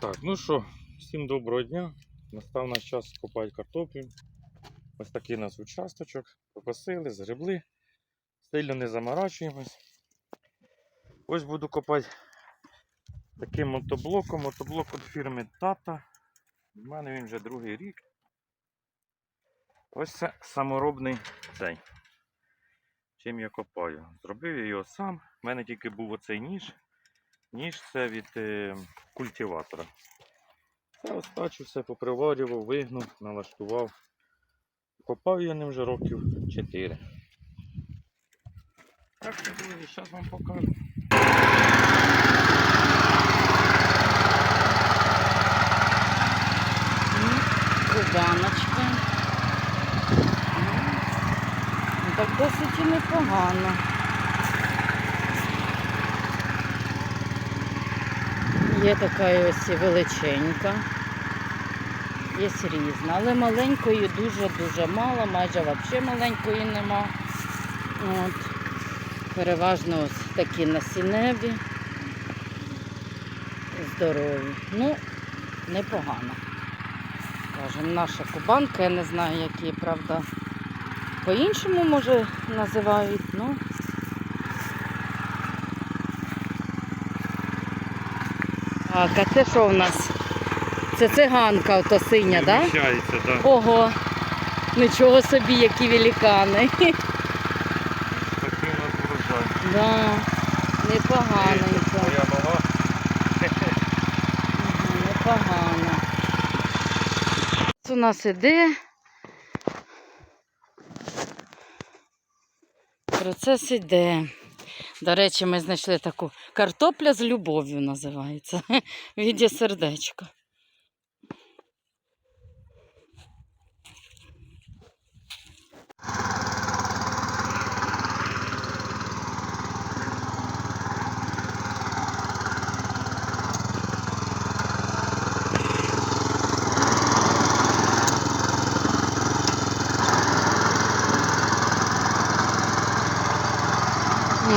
Так, ну що, всім доброго дня. Настав наш час копати картоплю. Ось такий у нас участочок. Покосили, згребли. Сильно не заморачуємось. Ось буду копати таким мотоблоком. Мотоблок від фірми Tata. У мене він вже другий рік. Ось це саморобний цей. Чим я копаю. Зробив я його сам. У мене тільки був оцей ніж. Ніж це від е, культиватора. Це остачу все поприварював, вигнув, налаштував. Копав я ним вже років 4. Так що, друзі, зараз вам покажу. Кубаночка. Ну, так досить і непогано. Є така ось величенька. Є різна, але маленької дуже-дуже мало, майже взагалі маленької нема. От. Переважно ось такі насінневі. Здорові. Ну, непогано. Скажем, наша кубанка, я не знаю, як її, правда, по-іншому може називають, ну. Так, а це що в нас? Це циганка ото синя, так? Вміщається, да. Ого, нічого собі, які великани. Такий у нас врожай. Да, непоганенько. Моя нога. Непогано. Це у нас іде. Процес іде. До речі, ми знайшли таку картопля з любов'ю називається. Віді сердечка.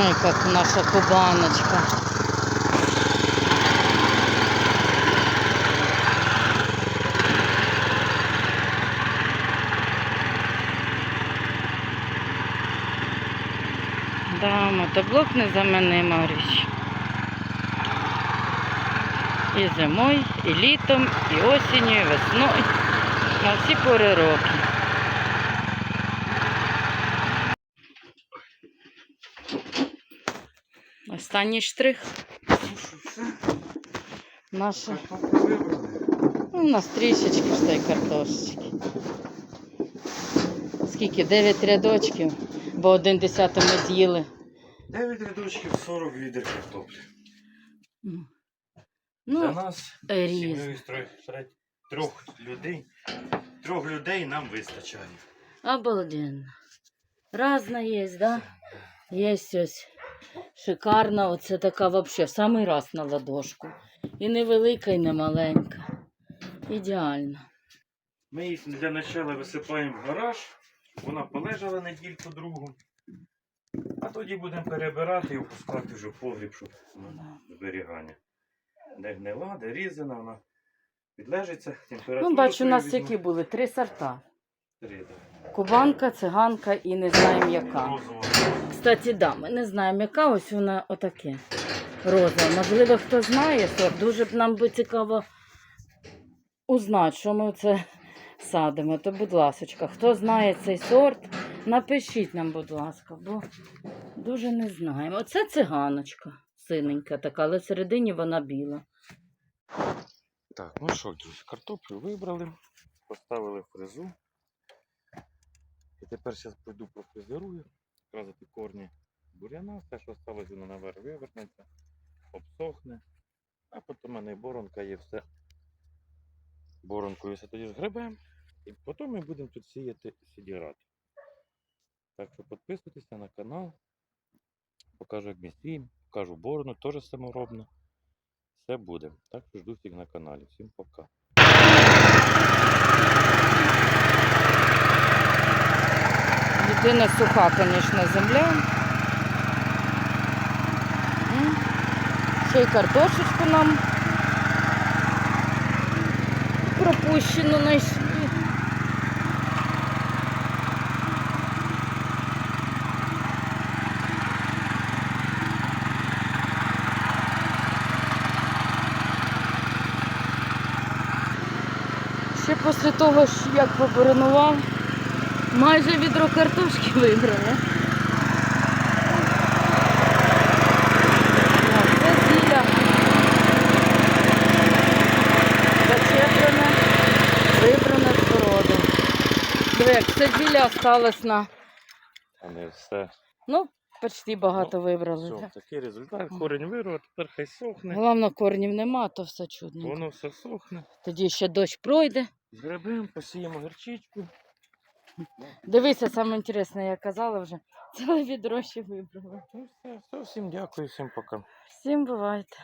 Ой, как наша кубаночка. Да, мотоблок незаменима річ. І зимою, і літом, і осінню, і весною. На всі пори року. Останній штрих. Ну. Наша. Картоплю. Ну, у нас трішечки ж та й картошечки. Скільки? 9 рядочків, бо один десятий ми з'їли. 9 рядочків 40 відер картоплі. М. Для Ну, нас різ. сім'єю з трьох- серед трьох людей. Трьох людей нам вистачає. обалденно. Разна є, да? Є ось шикарна, оце така взагалі, самий раз на ладошку. І невелика, і не маленька. Ідеально. Ми їх для початку висипаємо в гараж, вона полежала недільку другу. А тоді будемо перебирати і опускати вже в погріб, щоб на зберігання. Де гнила, де різана, вона підлежиться, температура. Ну, бачу, у нас які були три сорта. Три, да. Кубанка, циганка і не знаємо яка. Розова. Кстати, да, ми не знаємо, яка ось вона отаке. Роза. Можливо, хто знає сорт. Дуже б нам би цікаво узнати, що ми це садимо. То, будь ласка, хто знає цей сорт, напишіть нам, будь ласка, бо дуже не знаємо. Оце циганочка, синенька така, але всередині вона біла. Так, ну що, друзі, картоплю вибрали, поставили в фрезу. І тепер зараз пройду профрезерую, вказати корні буряна, все, що сталося, воно наверх вивернеться, обсохне. А потім у мене і боронка є все. Боронкою все тоді згребемо. І потім ми будемо тут сіяти сідірати. Так що підписуйтеся на канал. Покажу, як ми сіємо, покажу борону, теж саморобно. Все буде. Так що жду всіх на каналі. Всім пока. Єдина суха, звісно, земля. Ще й картошечку нам пропущено знайшли. Ще після того, як поборонував, майже відро картошки з як це зілля осталось на, А не все. ну, почти багато вибрали. Все, такий результат. Корінь вирвав, тепер хай сохне. Головне, корнів нема, то все чудно. Воно все сохне. Тоді ще дощ пройде. Згребемо, посіємо горчичку. Дивися, саме інтересне, я казала вже, ціле відро ще вибрала. Ну все, все, всім дякую, всім пока. Всім бувайте.